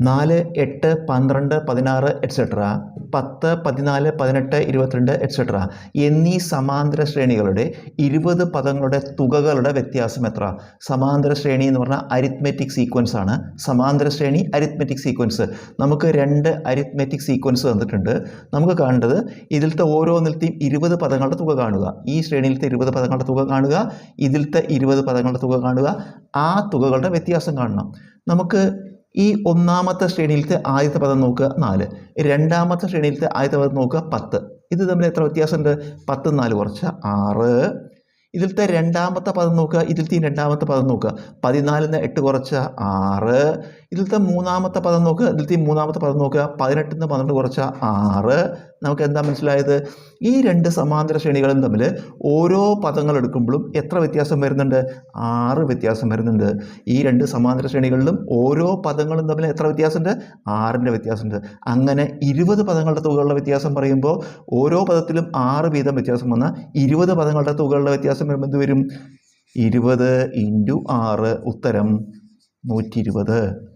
നാല് എട്ട് പന്ത്രണ്ട് പതിനാറ് എക്സെട്ര പത്ത് പതിനാല് പതിനെട്ട് ഇരുപത്തിരണ്ട് എക്സെട്ര എന്നീ സമാന്തര ശ്രേണികളുടെ ഇരുപത് പദങ്ങളുടെ തുകകളുടെ വ്യത്യാസം എത്ര? സമാന്തര ശ്രേണി എന്ന് പറഞ്ഞാൽ അരിത്മെറ്റിക് സീക്വൻസ് ആണ്. സമാന്തര ശ്രേണി അരിത്മെറ്റിക് സീക്വൻസ് നമുക്ക് രണ്ട് അരിത്മെറ്റിക് സീക്വൻസ് തന്നിട്ടുണ്ട്. നമുക്ക് കാണേണ്ടത് ഇതിലത്തെ ഓരോന്നിലത്തെയും ഇരുപത് പദങ്ങളുടെ തുക കാണുക. ഈ ശ്രേണിയിലത്തെ ഇരുപത് പദങ്ങളുടെ തുക കാണുക ഇതിലത്തെ ഇരുപത് പദങ്ങളുടെ തുക കാണുക. ആ തുകകളുടെ വ്യത്യാസം കാണണം. നമുക്ക് ഈ ഒന്നാമത്തെ ശ്രേണിയിലത്തെ ആദ്യത്തെ പദം നോക്കുക നാല്. രണ്ടാമത്തെ ശ്രേണിയിലത്തെ ആദ്യത്തെ പദം നോക്കുക പത്ത്. ഇത് തമ്മിൽ എത്ര വ്യത്യാസമുണ്ട്? പത്ത് നാല് കുറച്ച് ആറ്. ഇതിലത്തെ രണ്ടാമത്തെ പദം നോക്കുക ഇതിലത്തെ രണ്ടാമത്തെ പദം നോക്കുക. പതിനാലിന് എട്ട് കുറച്ച് ആറ്. ഇതിലത്തെ മൂന്നാമത്തെ പദം നോക്കുക ഇതിലത്തെ മൂന്നാമത്തെ പദം നോക്കുക. പതിനെട്ടിൽ നിന്ന് പന്ത്രണ്ട് കുറച്ച ആറ്. നമുക്ക് എന്താ മനസ്സിലായത്? ഈ രണ്ട് സമാന്തര ശ്രേണികളും തമ്മിൽ ഓരോ പദങ്ങൾ എടുക്കുമ്പോഴും എത്ര വ്യത്യാസം വരുന്നുണ്ട്? ആറ് വ്യത്യാസം വരുന്നുണ്ട്. ഈ രണ്ട് സമാന്തര ശ്രേണികളിലും ഓരോ പദങ്ങളും തമ്മിൽ എത്ര വ്യത്യാസമുണ്ട്? ആറിന്റെ വ്യത്യാസമുണ്ട്. അങ്ങനെ ഇരുപത് പദങ്ങളുടെ തുകകളുടെ വ്യത്യാസം പറയുമ്പോൾ ഓരോ പദത്തിലും ആറ് വീതം വ്യത്യാസം വന്നാൽ ഇരുപത് പദങ്ങളുടെ തുകകളുടെ വ്യത്യാസം വരുമ്പോൾ എന്ത് വരും? ഇരുപത് ഇന്റു ആറ്. ഉത്തരം നൂറ്റി ഇരുപത്